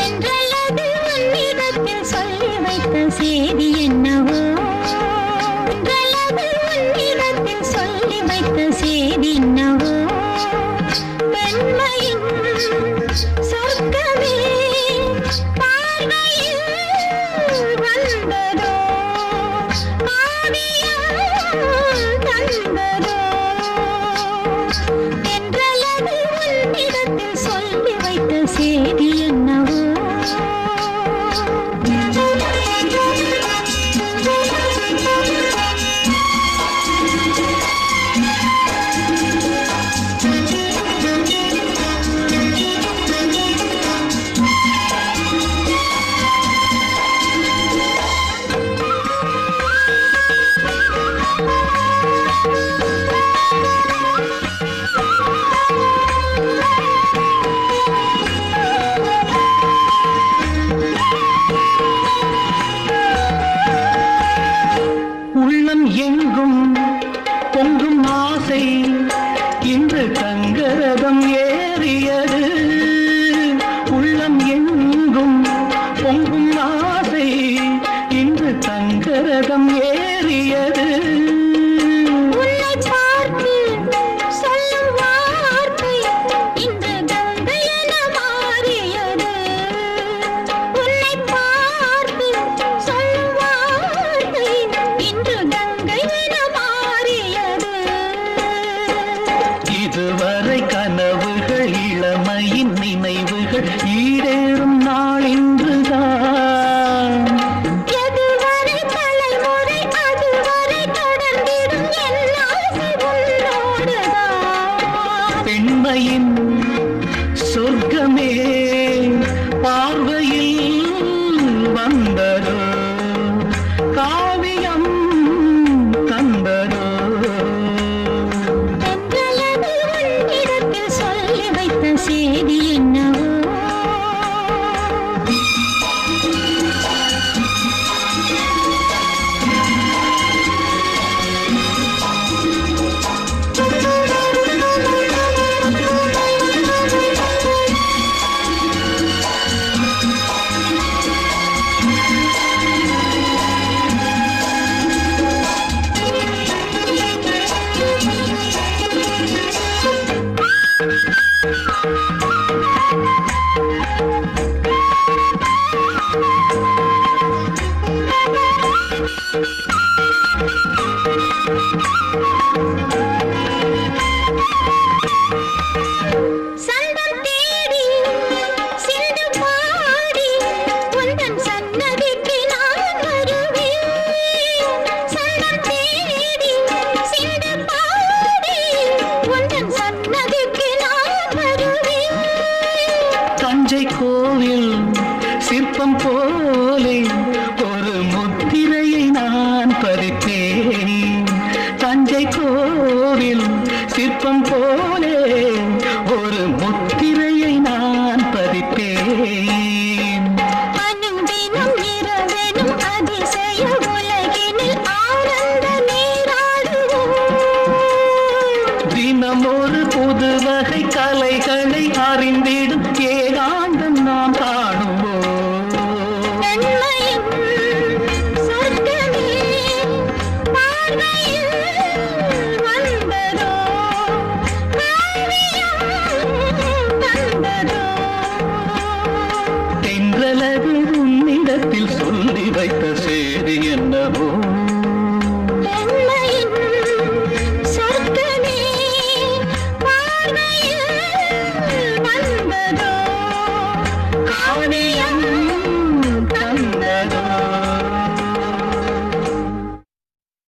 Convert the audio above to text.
என்றல்லது உன்னிடத்தில் சொல்லி வைத்த செய்தி என்னவோ? என்றல்லது உன்னிடத்தில் சொல்லி வைத்த செய்தி என்னவோ? பெண்மையின் வைத்த தங்கரதம் ஏறியது. உள்ளம் எங்கும் பொங்கும் ஆசை. இன்று தங்கரதம் ஏ ஈடே you சிற்பம் போலே ஒரு முத்திரையை நான் பதித்தேன் தஞ்சை கோவில் சிற்பம் போலே ஒரு முத்திரையை நான் இரவெனும் அதிசய உலகினில் ஆனந்த நீராடுவோம். தினம் ஒரு புது வகை கலைகளை அறிந்திடும் ஏகாந்தம் நாம்